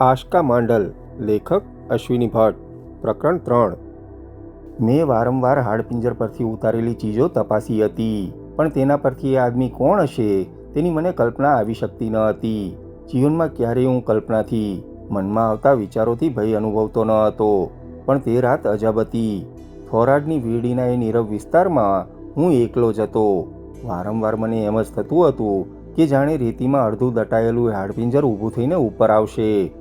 આશકા માંડલ, લેખક અશ્વિની ભટ્ટ, પ્રકરણ ત્રણ. મેં વારંવાર હાડપિંજર પરથી ઉતારેલી ચીજો તપાસી હતી, પણ તેના પરથી એ આદમી કોણ હશે, તેની મને કલ્પના આવી શકતી ન હતી. જીવનમાં ક્યારેય હું કલ્પનાથી, મનમાં આવતા વિચારોથી ભય અનુભવતો ન હતો, પણ તે રાત અજબ હતી. ફોરાડની વીડીના એ નીરવ વિસ્તારમાં હું એકલો જ હતો. વારંવાર મને એમ જ થતું હતું કે જાણે રેતીમાં અડધું દટાયેલું હાડપિંજર ઊભું થઈને ઉપર આવશે.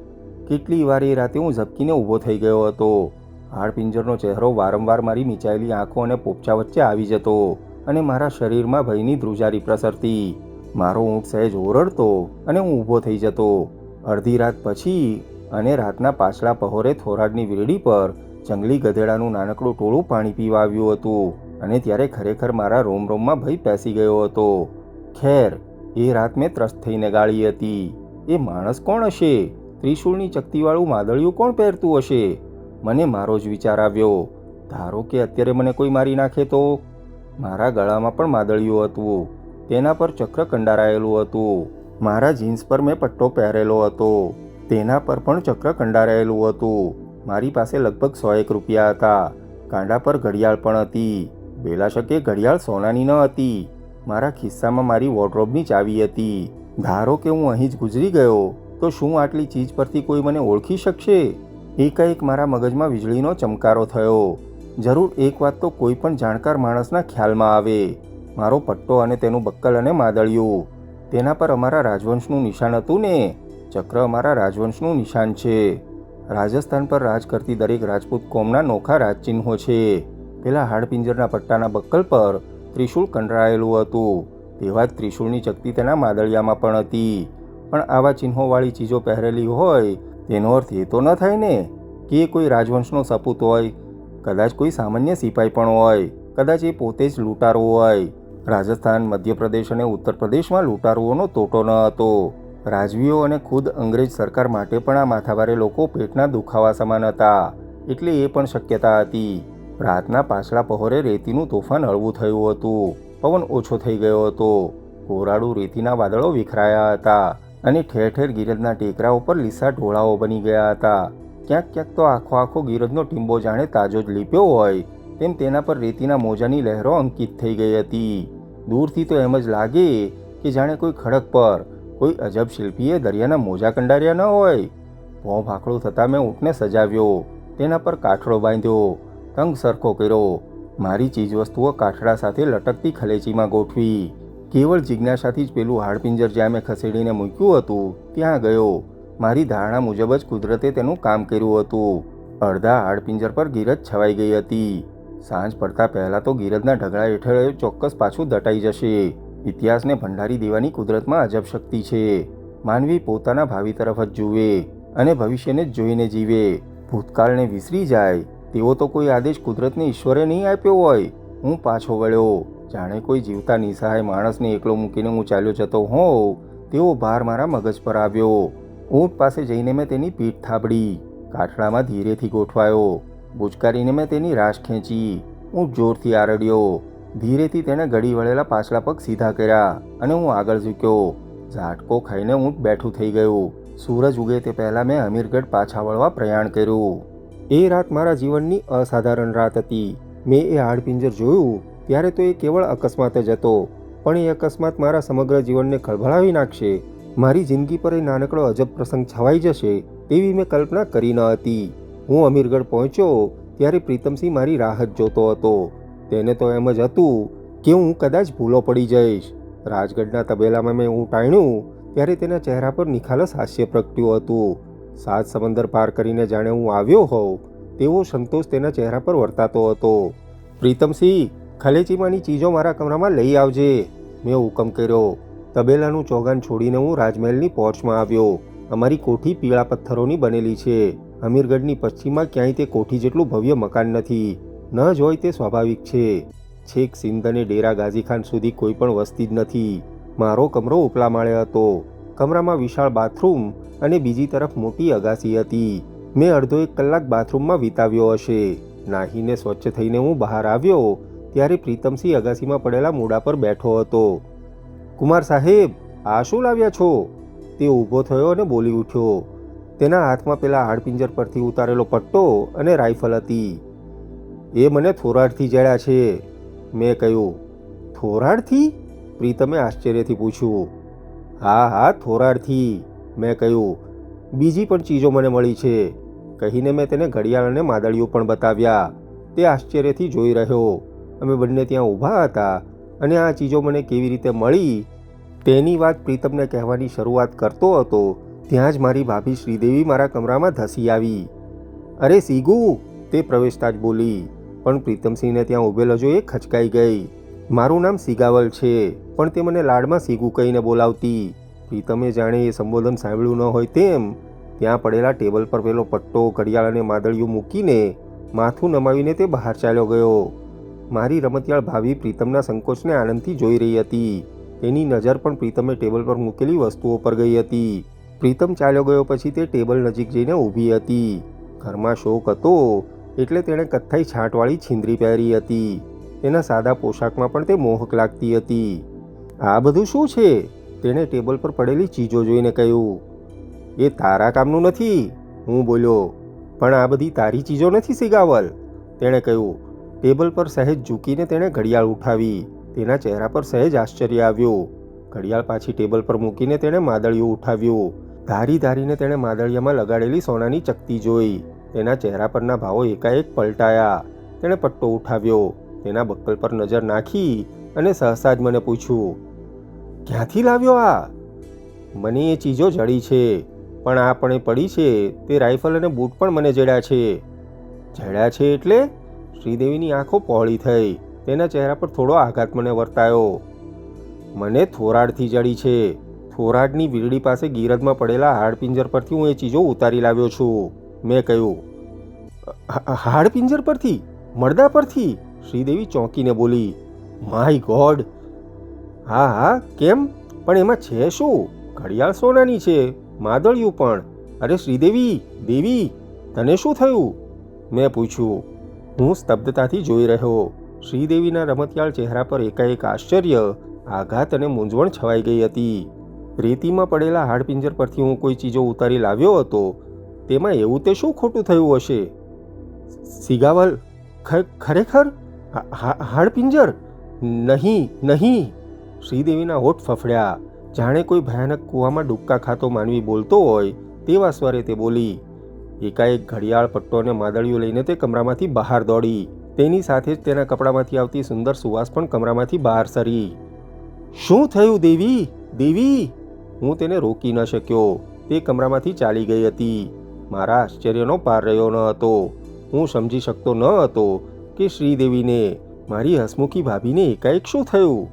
કેટલી વાર એ રાતે હું ઝબકીને ઊભો થઈ ગયો હતો. હાડપિંજરનો ચહેરો વારંવાર મારી મીચાયેલી આંખો અને પોપચા વચ્ચે આવી જતો અને મારા શરીરમાં ભયની ધ્રુજારી પ્રસરતી. મારો ઊંટ સહેજ ઓરડતો અને હું ઊભો થઈ જતો. અડધી રાત પછી અને રાતના પાછલા પહોરે થોરાડની વીરડી પર જંગલી ગધેડાનું નાનકડું ટોળું પાણી પીવા આવ્યું હતું અને ત્યારે ખરેખર મારા રોમ રોમમાં ભય પેસી ગયો હતો. ખેર, એ રાત મેં ત્રસ્ત થઈને ગાળી હતી. એ માણસ કોણ હશે? ત્રિશૂળની ચકતીવાળું માદળિયું કોણ પહેરતું હશે? મને મારો જ વિચાર આવ્યો. ધારો કે અત્યારે મને કોઈ મારી નાખે તો? મારા ગળામાં પણ માદળિયું હતું. તેના પર ચક્ર કંડારાયેલું હતું. મારા જીન્સ પર મેં પટ્ટો પહેરેલો હતો. તેના પર પણ ચક્ર કંડારાયેલું હતું. મારી પાસે લગભગ સો એક રૂપિયા હતા. કાંડા પર ઘડિયાળ પણ હતી. બેલાશકે ઘડિયાળ સોનાની ન હતી. મારા ખિસ્સામાં મારી વોર્ડરોબની ચાવી હતી. ધારો કે હું અહીં જ ગુજરી ગયો. તો શું આટલી ચીજ પરથી કોઈ મને ઓળખી શકશે? એકાએક મારા મગજમાં વીજળીનો ચમકારો થયો. જરૂર એક વાત તો કોઈ પણ જાણકાર માણસના ખ્યાલમાં આવે. મારો પટ્ટો અને તેનું બક્કલ અને માદળિયું. તેના પર અમારા રાજવંશનું નિશાન હતું ને? ચક્ર અમારા રાજવંશનું નિશાન છે. રાજસ્થાન પર રાજ કરતી દરેક રાજપૂત કોમના નોખા રાજચિહ્નો છે. પેલા હાડપિંજરના પટ્ટાના બક્કલ પર ત્રિશૂળ કંડરાયેલું હતું. તેવા જ ત્રિશૂળની ચકતી તેના માદળિયામાં પણ હતી. પણ આવા ચિહ્નોવાળી ચીજો પહેરેલી હોય, તેનો અર્થ એ તો ન થાય ને, કે કોઈ રાજવંશનો સપૂત હોય, કદાચ કોઈ સામાન્ય સિપાઈ પણ હોય, કદાચ એ પોતે જ લૂંટારો હોય. રાજસ્થાન, મધ્યપ્રદેશ અને ઉત્તર પ્રદેશમાં લૂંટારુઓનો તોટો ન હતો. રાજવીઓ અને ખુદ અંગ્રેજ સરકાર માટે પણ આ માથાભારે લોકો પેટના દુખાવા સમાન હતા, એટલે એ પણ શક્યતા હતી. રાતના પાછલા પહોરે રેતીનું તોફાન હળવું થયું હતું. પવન ઓછો થઈ ગયો હતો. કોરાડું રેતીના વાદળો વિખરાયા હતા. અને ઠેર ઠેર ગીરજના ટેકરા ઉપર લીસા ઢોળાઓ બની ગયા હતા. ક્યાંક ક્યાંક તો આખો આખો ગીરજનો ટીંબો જાણે તાજો જ લીપ્યો હોય, તેમ તેના પર રેતીના મોજાની લહેરો અંકિત થઈ ગઈ હતી. દૂરથી તો એમ જ લાગે કે જાણે કોઈ ખડક પર કોઈ અજબ શિલ્પીએ દરિયાના મોજા કંડાર્યા ન હોય. ભોં ભાખડો થતાં મેં ઊંટને સજાવ્યો, તેના પર કાઠડો બાંધ્યો, તંગ સરખો કર્યો. મારી ચીજવસ્તુઓ કાઠડા સાથે લટકતી ખલેચીમાં ગોઠવી. કેવળ જિજ્ઞાસાથી જ પેલું હાડપિંજર જ્યાં મેં ખસેડીને મૂક્યું હતું, ત્યાં ગયો. મારી ધારણા મુજબ જ કુદરતે તેનું કામ કર્યું હતું. અડધા હાડપિંજર પર ગીરજ છવાઈ ગઈ હતી. સાંજ પડતા પહેલાં તો ગીરજના ઢગલા હેઠળ ચોક્કસ પાછું દટાઈ જશે. ઇતિહાસને ભંડારી દેવાની કુદરતમાં અજબ શક્તિ છે. માનવી પોતાના ભાવિ તરફ જ જુએ અને ભવિષ્યને જ જોઈને જીવે. ભૂતકાળને વિસરી જાય, તેવો તો કોઈ આદેશ કુદરતને ઈશ્વરે નહીં આપ્યો હોય. હું પાછો વળ્યો. જાણે કોઈ જીવતા નિસહાય માણસને એકલો મૂકીને હું ચાલ્યો જતો હોઉં, તેવો ભાર મારા મગજ પર આવ્યો. ઊંટ પાસે જઈને મેં તેની પીઠ થાબડી કાઠડામાં ધીરેથી ગોઠવાયો. બુચકારીને મેં તેની રાશ ખેંચી. ઊંટ જોરથી આરડ્યો. ધીરેથી તેણે ગળી વળેલા પાછલા પગ સીધા કર્યા અને હું આગળ ઝૂક્યો. ઝાટકો ખાઈને ઊંટ બેઠું થઈ ગયું. સૂરજ ઉગે તે પહેલાં મેં અમીરગઢ પાછા વળવા પ્રયાણ કર્યું. એ રાત મારા જીવનની અસાધારણ રાત હતી. મેં એ હાડપિંજર જોયું ત્યારે તો એ કેવળ અકસ્માત જ હતો. પણ એ અકસ્માત મારા સમગ્ર જીવનને ખળભળાવી નાખશે. મારી જિંદગી પર એ નાનકડો અજબ પ્રસંગ છવાઈ જશે તેવી મેં કલ્પના કરી ન હતી. હું અમીરગઢ પહોંચ્યો ત્યારે પ્રીતમસિંહ મારી રાહત જોતો હતો. તેને તો એમ જ હતું કે હું કદાચ ભૂલો પડી જઈશ. રાજગઢના તબેલામાં મેં હું ટાણ્યું ત્યારે તેના ચહેરા પર નિખાલસ હાસ્ય પ્રગટ્યું હતું. સાત સમંદર પાર કરીને જાણે હું આવ્યો હોઉં તેવો સંતોષ તેના ચહેરા પર વર્તાતો હતો. પ્રીતમસિંહ ખલેચીમાંની ચીજો મારા કમરામાં લઈ આવજે. મેં હુકમ કર્યો. તબેલાનું ચોગાન છોડીને હું રાજમહેલની પોર્ચમાં આવ્યો. અમારી કોઠી પીળા પથ્થરોની બનેલી છે. અમીરગઢની પશ્ચિમમાં ક્યાંય તે કોઠી જેટલું ભવ્ય મકાન નથી. ન જ હોય તે સ્વાભાવિક છે. છેક સિંધ અને ડેરા ગાઝીખાન સુધી કોઈ પણ વસ્તી જ નથી. મારો કમરો ઉપલા માળે હતો. કમરામાં વિશાળ બાથરૂમ અને બીજી તરફ મોટી અગાસી હતી. મેં અડધો એક કલાક બાથરૂમમાં વિતાવ્યો હશે. નાહીને સ્વચ્છ થઈને હું બહાર આવ્યો. ત્યારે પ્રીતમસિંહ અગાસીમાં પડેલા મોડા પર બેઠો હતો. કુમાર સાહેબ, આ શું લાવ્યા છો? તે ઊભો થયો અને બોલી ઉઠ્યો. તેના હાથમાં પેલા હાડપિંજર પરથી ઉતારેલો પટ્ટો અને રાઇફલ હતી. એ મને થોરાડથી જડ્યા છે, મેં કહ્યું. થોરાડથી? પ્રીતમે આશ્ચર્યથી પૂછ્યું. હા હા, થોરાડથી, મેં કહ્યું. બીજી પણ ચીજો મને મળી છે. કહીને મેં તેને ઘડિયાળ અને માદળીઓ પણ બતાવ્યા. તે આશ્ચર્યથી જોઈ રહ્યો. અમે બંને ત્યાં ઊભા હતા અને આ ચીજો મને કેવી રીતે મળી, તેની વાત પ્રીતમને કહેવાની શરૂઆત કરતો હતો. ત્યાં જ મારી ભાભી શ્રીદેવી મારા કમરામાં ધસી આવી. અરે સીગુ, તે પ્રવેશતા જ બોલી, પણ પ્રીતમસિંહને ત્યાં ઊભેલો જોઈ એ ખચકાઈ ગઈ. મારું નામ સિગાવલ છે, પણ તે મને લાડમાં સીગુ કહીને બોલાવતી. પ્રીતમે જાણે એ સંબોધન સાંભળ્યું ન હોય તેમ, ત્યાં પડેલા ટેબલ પર પેલો પટ્ટો, ઘડિયાળ અને માદળિયું મૂકીને માથું નમાવીને તે બહાર ચાલ્યો ગયો. મારી રમતિયાળ ભાભી પ્રીતમના સંકોચને આનંદથી જોઈ રહી હતી. તેની નજર પણ પ્રીતમે ટેબલ પર મૂકેલી વસ્તુઓ પર ગઈ હતી. પ્રીતમ ચાલ્યો ગયો પછી તે ટેબલ નજીક જઈને ઊભી હતી. ઘરમાં શોક હતો એટલે તેણે કથ્થાઈ છાંટવાળી છીંદરી પહેરી હતી. તેના સાદા પોશાકમાં પણ તે મોહક લાગતી હતી. આ બધું શું છે? તેણે ટેબલ પર પડેલી ચીજો જોઈને કહ્યું. એ તારા કામનું નથી, હું બોલ્યો. પણ આ બધી તારી ચીજો નથી, સિગાવલ. તેણે કહ્યું. ટેબલ પર સહેજ ઝૂકીને તેણે ઘડિયાળ ઉઠાવી. તેના ચહેરા પર સહેજ આશ્ચર્ય આવ્યું. ઘડિયાળ પાછી ટેબલ પર મૂકીને તેણે માદળિયું ઉઠાવ્યું. ધારી ધારીને તેણે માદળિયામાં લગાડેલી સોનાની ચકતી જોઈ. તેના ચહેરા પરના ભાવો એકાએક પલટાયા. તેણે પટ્ટો ઉઠાવ્યો. તેના બક્કલ પર નજર નાખી અને સહસા જ મને પૂછ્યું, ક્યાંથી લાવ્યો આ? મને એ ચીજો જડી છે, પણ આ પણ એ પડી છે. તે રાઇફલ અને બૂટ પણ મને જડ્યા છે. જડ્યા છે એટલે? શ્રીદેવીની આંખો પહોળી થઈ. તેના ચહેરા પર થોડો આઘાત મને વર્તાયો. મને થોરાડથી જડી છે. થોરાડની વીરડી પાસે ગીરદમાં પડેલા હાડપિંજર પરથી હું એ ચીજો ઉતારી લાવ્યો છું. મેં કહ્યું હાડપિંજર પરથી? મળદા પરથી? શ્રીદેવી ચોંકીને બોલી, માય ગોડ! હા હા, કેમ? પણ એમાં છે શું? ઘડિયાળ સોનાની છે, માદળિયું પણ. અરે શ્રીદેવી, દેવી, તને શું થયું? મેં પૂછ્યું હું સ્તબ્ધતાથી જોઈ રહ્યો. શ્રીદેવીના રમતિયાળ ચહેરા પર એકાએક આશ્ચર્ય, આઘાત અને મૂંઝવણ છવાઈ ગઈ હતી. રેતીમાં પડેલા હાડપિંજર પરથી હું કોઈ ચીજો ઉતારી લાવ્યો હતો. તેમાં એવું તે શું ખોટું થયું હશે? સિગાવલ ખરેખર? હાડપિંજર? નહીં નહીં. શ્રીદેવીના હોઠ ફફડ્યા. જાણે કોઈ ભયાનક કૂવામાં ડૂબકા ખાતો માનવી બોલતો હોય, તેવા સ્વરે તે બોલી એકાએક ઘડિયાળ પટ્ટો અને માદળીઓ લઈને તે કમરામાંથી બહાર દોડી. તેની સાથે જ તેના કપડામાંથી આવતી સુંદર સુવાસ પણ કમરામાંથી બહાર સરી. શું થયું દેવી? દેવી? હું તેને રોકી ન શક્યો. તે કમરામાંથી ચાલી ગઈ હતી. મારા આશ્ચર્યનો પાર રહ્યો ન હતો. હું સમજી શકતો ન હતો કે શ્રીદેવીને, મારી હસમુખી ભાભીને એકાએક શું થયું?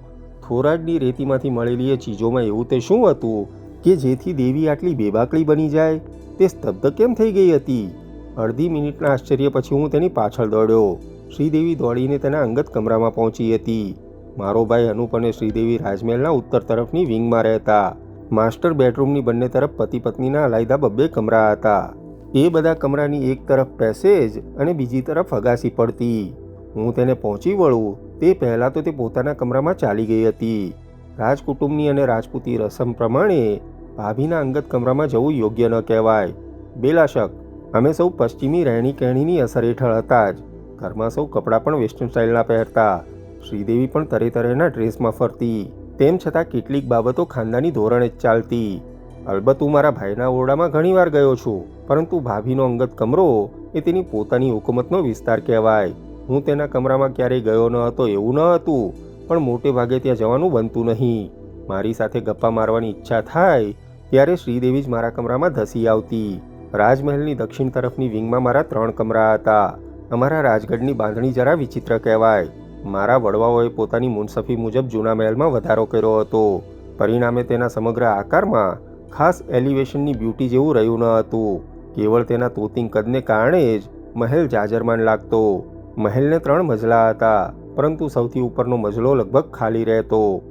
થોરાડની રેતીમાંથી મળેલી એ ચીજોમાં એવું તે શું હતું કે જેથી દેવી આટલી બેબાકળી બની જાય? તે સ્તબ્ધ કેમ થઈ ગઈ હતી? અડધી મિનિટના આશ્ચર્ય પછી હું તેની પાછળ દોડ્યો. શ્રીદેવી દોડીને તેના અંગત કમરામાં પહોંચી હતી. મારો ભાઈ અનુપ અને શ્રીદેવી રાજમહેલના ઉત્તર તરફની વિંગમાં રહેતા. માસ્ટર બેડરૂમની બંને તરફ પતિ પત્નીના અલાયદા બબ્બે કમરા હતા. એ બધા કમરાની એક તરફ પેસેજ અને બીજી તરફ અગાસી પડતી. હું તેને પહોંચી વળું. તે પહેલાં તો તે પોતાના કમરામાં ચાલી ગઈ હતી. રાજકુટુંબની અને રાજપૂતી રસમ પ્રમાણે ભાભીના અંગત કમરામાં જવું યોગ્ય ન કહેવાય. બેલાશક, અમે સૌ પશ્ચિમી રહેણી કહેણીની અસર હેઠળ હતા જ. ઘરમાં સૌ કપડાં પણ વેસ્ટર્ન સ્ટાઇલના પહેરતા. શ્રીદેવી પણ તરે તરેના ડ્રેસમાં ફરતી. તેમ છતાં કેટલીક બાબતો ખાનદાની ધોરણે જ ચાલતી. અલબત્ત હું મારા ભાઈના ઓરડામાં ઘણીવાર ગયો છું, પરંતુ ભાભીનો અંગત કમરો એ તેની પોતાની હુકુમતનો વિસ્તાર કહેવાય. હું તેના કમરામાં ક્યારેય ગયો ન હતો એવું ન હતું, પણ મોટે ભાગે ત્યાં જવાનું બનતું નહીં. મારી સાથે ગપ્પા મારવાની ઈચ્છા થાય, ત્યારે શ્રીદેવી જ મારા કમરામાં ધસી આવતી. રાજમહેલની દક્ષિણ તરફની વિંગમાં મારા ત્રણ કમરા હતા. અમારા રાજગઢની બાંધણી જરા વિચિત્ર કહેવાય. મારા વડવાઓએ પોતાની મુનસફી મુજબ જૂના મહેલમાં વધારો કર્યો હતો. પરિણામે તેના સમગ્ર આકારમાં ખાસ એલિવેશનની બ્યુટી જેવું રહ્યું ન હતું. કેવળ તેના તોતિંગ કદને કારણે જ મહેલ જાજરમાન લાગતો. મહેલને ત્રણ મજલા હતા, પરંતુ સૌથી ઉપરનો મજલો લગભગ ખાલી રહેતો.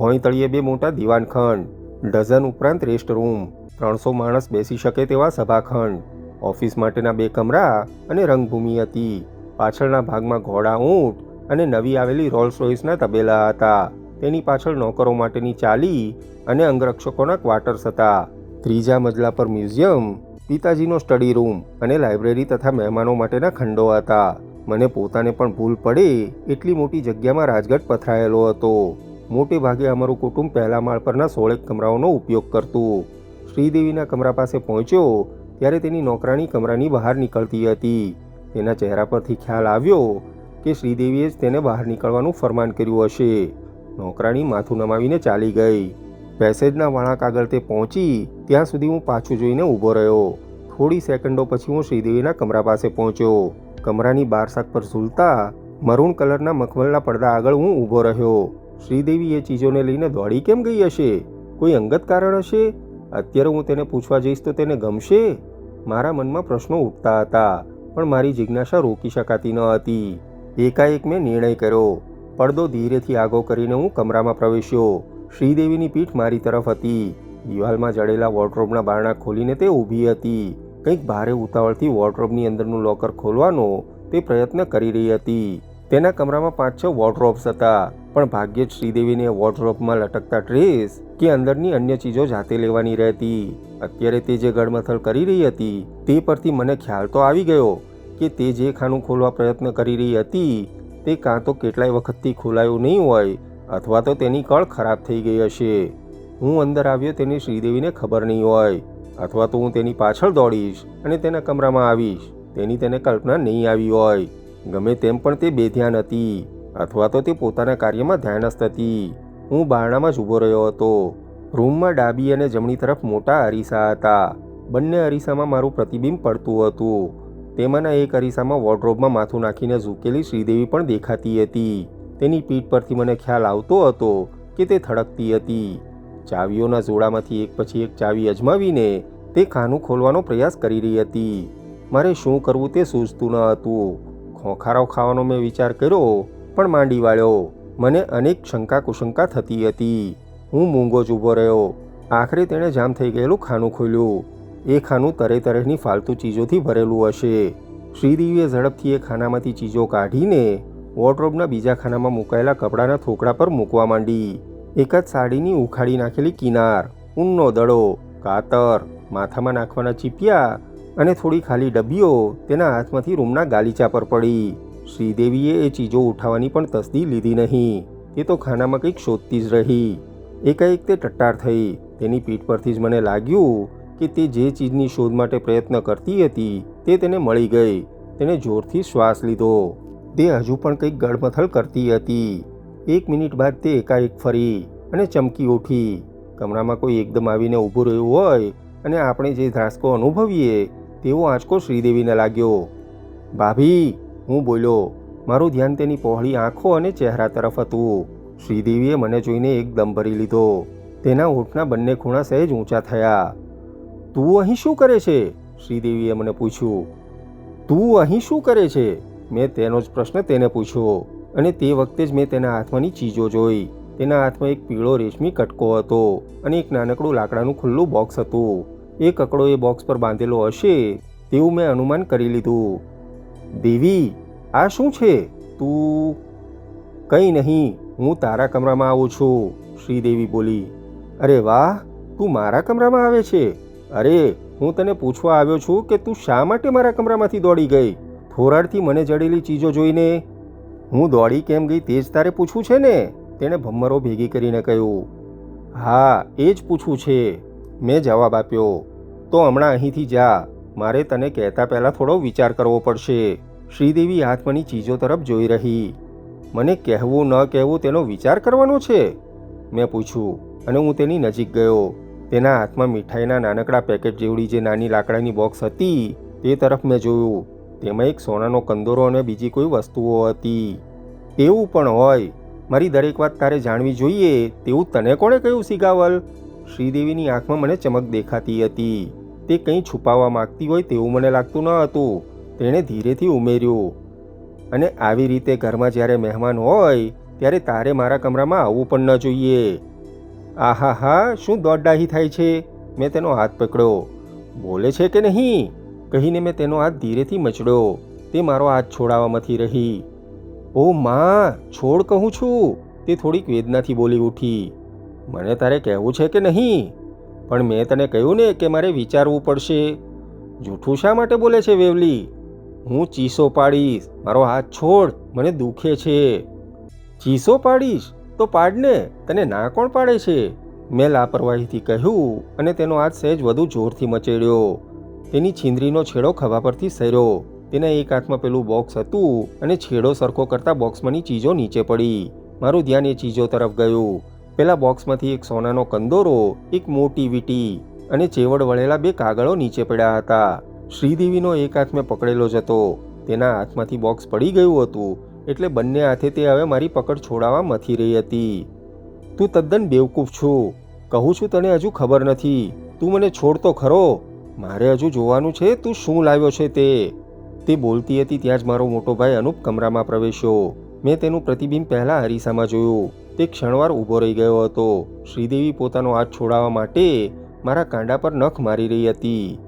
ભોંય તળિયે બે મોટા દીવાનખંડ, ડઝન ઉપરાંત રેસ્ટ રૂમ. ત્રણસો માણસ બેસી શકે તેવા સભાખંડ. ઓફિસ માટેના બે કમરા અને રંગભૂમિ હતી. પાછળના ભાગમાં ઘોડા ઊંટ અને નવી આવેલી રોલ્સ રોઇસના તબેલા હતા. તેની પાછળ નોકરો માટેની ચાલી અને અંગરક્ષકોના ક્વાર્ટર્સ હતા. ત્રીજા મજલા પર મ્યુઝિયમ, પિતાજીનો સ્ટડી રૂમ અને લાઇબ્રેરી તથા મહેમાનો માટેના ખંડો હતા. મને પોતાને પણ ભૂલ પડે એટલી મોટી જગ્યામાં રાજગઢ પથરાયેલો હતો. મોટે ભાગે અમારું કુટુંબ પહેલા માળ પરના સોળેક કમરાઓનો ઉપયોગ કરતું. શ્રીદેવીના કમરા પાસે પહોંચ્યો ત્યારે તેની નોકરાણી કમરાની બહાર નીકળતી હતી. તેના ચહેરા પરથી ખ્યાલ આવ્યો કે શ્રીદેવીએ જ તેને બહાર નીકળવાનું ફરમાન કર્યું હશે. નોકરાણી માથું નમાવીને ચાલી ગઈ. પેસેજના વળાંક આગળ તે પહોંચી ત્યાં સુધી હું પાછું જોઈને ઊભો રહ્યો. થોડી સેકન્ડો પછી હું શ્રીદેવીના કમરા પાસે પહોંચ્યો. કમરાની બાર શાક પર ઝૂલતા મરૂન કલરના મખમલના પડદા આગળ હું ઊભો રહ્યો. શ્રીદેવી એ ચીજોને લઈને દોડી કેમ ગઈ હશે? કોઈ અંગત કારણ હશે? અત્યારે હું તેને પૂછવા જઈશ તો તેને ગમશે? મારા મનમાં પ્રશ્નો ઉઠતા હતા, પણ મારી જિજ્ઞાસા રોકી શકાતી ન હતી. એકાએક મેં નિર્ણય કર્યો. પડદો ધીરેથી આગો કરીને હું કમરામાં પ્રવેશ્યો. શ્રીદેવીની પીઠ મારી તરફ હતી. દિવાલમાં જડેલા વોર્ડરોબના બારણા ખોલીને તે ઊભી હતી. કંઈક ભારે ઉતાવળથી વોર્ડરોબની અંદરનું લોકર ખોલવાનો તે પ્રયત્ન કરી રહી હતી. તેના કમરામાં પાંચ છ વોર્ડરોબ્સ હતા. પણ ભાગ્યે જ શ્રીદેવીને વોર્ડરોબમાં લટકતા ડ્રેસ કે અંદરની અન્ય ચીજો જાતે લેવાની રહેતી. અત્યારે તે જે ગડમથલ કરી રહી હતી, તે પરથી મને ખ્યાલ તો આવી ગયો કે તે જે ખાનું ખોલવા પ્રયત્ન કરી રહી હતી, તે કાં તો કેટલાય વખતથી ખોલાયું નહીં હોય, અથવા તો તેની કળ ખરાબ થઈ ગઈ હશે. હું અંદર આવ્યો તેની શ્રીદેવીને ખબર નહીં હોય, અથવા તો હું તેની પાછળ દોડીશ અને તેના કમરામાં આવીશ. તેની તેને કલ્પના નહીં આવી હોય. ગમે તેમ પણ તે બેધ્યાન હતી, અથવા તો તે પોતાના કાર્યમાં ધ્યાનસ્થ હતી. હું બારણામાં જ ઊભો રહ્યો હતો. રૂમમાં ડાબી અને જમણી તરફ મોટા અરીસા હતા. બંને અરીસામાં મારું પ્રતિબિંબ પડતું હતું. તેમાંના એક અરીસામાં વોર્ડરોબમાં માથું નાખીને ઝૂકેલી શ્રીદેવી પણ દેખાતી હતી. તેની પીઠ પરથી મને ખ્યાલ આવતો હતો કે તે થડકતી હતી. ચાવીઓના જોડામાંથી એક પછી એક ચાવી અજમાવીને તે ખાનું ખોલવાનો પ્રયાસ કરી રહી હતી. મારે શું કરવું તે સૂઝતું ન હતું. ખોખારો ખાવાનો મેં વિચાર કર્યો, પણ માંડી વાળ્યો. મને અનેક શંકા કુશંકા થતી હતી. હું મૂંગો જ ઊભો રહ્યો. આખરે તેણે જામ થઈ ગયેલું ખાનું ખોલ્યું. એ ખાનું તરે તરેની ફાલતુ ચીજોથી ભરેલું હશે. શ્રીદેવીએ ઝડપથી એ ખાનામાંથી ચીજો કાઢીને વોર્ડરોબના બીજા ખાનામાં મુકાયેલા કપડાના થોકડા પર મૂકવા માંડી. એક જ સાડીની ઉખાડી નાખેલી કિનાર, ઊનનો દડો, કાતર, માથામાં નાખવાના ચીપિયા અને થોડી ખાલી ડબ્બીઓ તેના હાથમાંથી રૂમના ગાલીચા પર પડી. શ્રીદેવીએ એ ચીજો ઉઠાવવાની પણ તસ્દી લીધી નહીં. તે તો ખાનામાં કંઈક શોધતી જ રહી. એકાએક તે ટટ્ટાર થઈ. તેની પીઠ પરથી જ મને લાગ્યું કે તે જે ચીજની શોધ માટે પ્રયત્ન કરતી હતી તે તેને મળી ગઈ. તેણે જોરથી શ્વાસ લીધો. તે હજુ પણ કંઈક ગડમથલ કરતી હતી. એક મિનિટ બાદ તે એકાએક ફરી અને ચમકી ઉઠી. કમરામાં કોઈ એકદમ આવીને ઊભું રહ્યું હોય અને આપણે જે ધ્રાસકો અનુભવીએ તેવો આંચકો શ્રીદેવીને લાગ્યો. ભાભી, હું બોલ્યો, મારું ધ્યાન તેની પહોળી આંખો અને ચહેરા તરફ હતું. શ્રીદેવીએ મને જોઈને એકદમ ભરી લીધો. તેના હોઠના બંને ખૂણા સહેજ ઊંચા થયા. તું અહીં શું કરે છે? શ્રીદેવીએ મને પૂછ્યું. તું અહીં શું કરે છે? મેં તેનો જ પ્રશ્ન તેને પૂછ્યો અને તે વખતે જ મેં તેના હાથમાંની ચીજો જોઈ. તેના હાથમાં એક પીળો રેશમી કટકો હતો અને એક નાનકડું લાકડાનું ખુલ્લું બોક્સ હતું. એ કકડો એ બોક્સ પર બાંધેલો હશે તેવું મેં અનુમાન કરી લીધું. દેવી, આ શું છે? તું કંઈ નહીં, હું તારા કમરામાં આવું છું, શ્રીદેવી બોલી. અરે વાહ, તું મારા કમરામાં આવે છે? અરે, હું તને પૂછવા આવ્યો છું કે તું શા માટે મારા કમરામાંથી દોડી ગઈ? થોરાડથી મને જડેલી ચીજો જોઈને હું દોડી કેમ ગઈ તે જ તારે પૂછવું છે ને? તેણે ભમ્મરો ભેગી કરીને કહ્યું. હા, એ જ પૂછવું છે. મેં જવાબ આપ્યો, તો હમણાં અહીંથી જા, મારે તને કહેતા પહેલાં થોડો વિચાર કરવો પડશે. શ્રીદેવી હાથમાંની ચીજો તરફ જોઈ રહી. મને કહેવું ન કહેવું તેનો વિચાર કરવાનો છે? મેં પૂછ્યું, અને હું તેની નજીક ગયો. તેના હાથમાં મીઠાઈના નાનકડા પેકેટ જેવડી જે નાની લાકડાની બોક્સ હતી, તે તરફ મેં જોયું. તેમાં એક સોનાનો કંદોરો અને બીજી કોઈ વસ્તુઓ હતી. એવું પણ હોય. મારી દરેક વાત તારે જાણવી જોઈએ. તેવું તને કોણે કહ્યું, સિગાવલ? શ્રીદેવીની આંખમાં મને ચમક દેખાતી હતી. તે કંઈ છુપાવવા માંગતી હોય તેવું મને લાગતું ન હતું. તેણે ધીરેથી ઉમેર્યું, અને આવી રીતે ઘરમાં જ્યારે મહેમાન હોય, ત્યારે તારે મારા કમરામાં આવવું પણ ન જોઈએ. આહા હા, શું દોડડાહી થાય છે? મેં તેનો હાથ પકડ્યો. બોલે છે કે નહીં? કહીને મેં તેનો હાથ ધીરેથી મચડ્યો. તે મારો હાથ છોડાવવામાંથી રહી. ઓ માં, છોડ કહું છું. તે થોડીક વેદનાથી બોલી ઉઠી. મને તારે કહેવું છે કે નહીં? પણ મેં તને કહ્યું ને કે મારે વિચારવું પડશે. જૂઠું શા માટે બોલે છે વેવલી? હું ચીસો પાડીશ. મારો હાથ છોડ. મને દુખે છે. ચીસો પાડીશ? તો પાડને તને ના કોણ પાડે છે? મેં લાપરવાહીથી કહ્યું અને તેનો હાથ સહેજ વધુ જોરથી મચેડ્યો. તેની છીંદરીનો છેડો ખભા પરથી સર્યો તેના એક હાથમાં પેલું બોક્સ હતું અને છેડો સરખો કરતા બોક્સમાંની ચીજો નીચે પડી. મારું ધ્યાન એ ચીજો તરફ ગયું. પેલા બોક્સમાંથી એક સોનાનો કંદોરો, એક મોટી વીટી અને ચેવડ વળેલા બે કાગળો નીચે પડ્યા હતા. શ્રીદેવીનો એક હાથ મેં પકડેલો જ હતો. તેના હાથમાંથી બોક્સ પડી ગયું હતું, એટલે બંને હાથે તે હવે મારી પકડ છોડાવવા મથી રહી હતી. તું તદ્દન બેવકૂફ છું. કહું છું તને હજુ ખબર નથી. તું મને છોડતો ખરો. મારે હજુ જોવાનું છે તું શું લાવ્યો છે તે. તે બોલતી હતી ત્યાં જ મારો મોટો ભાઈ અનુપ કમરામાં પ્રવેશ્યો. મેં તેનું પ્રતિબિંબ પહેલાં હરીસામાં જોયું. તે ક્ષણવાર ઊભો રહી ગયો હતો. શ્રીદેવી પોતાનો હાથ છોડાવવા માટે મારા કાંડા પર નખ મારી રહી હતી.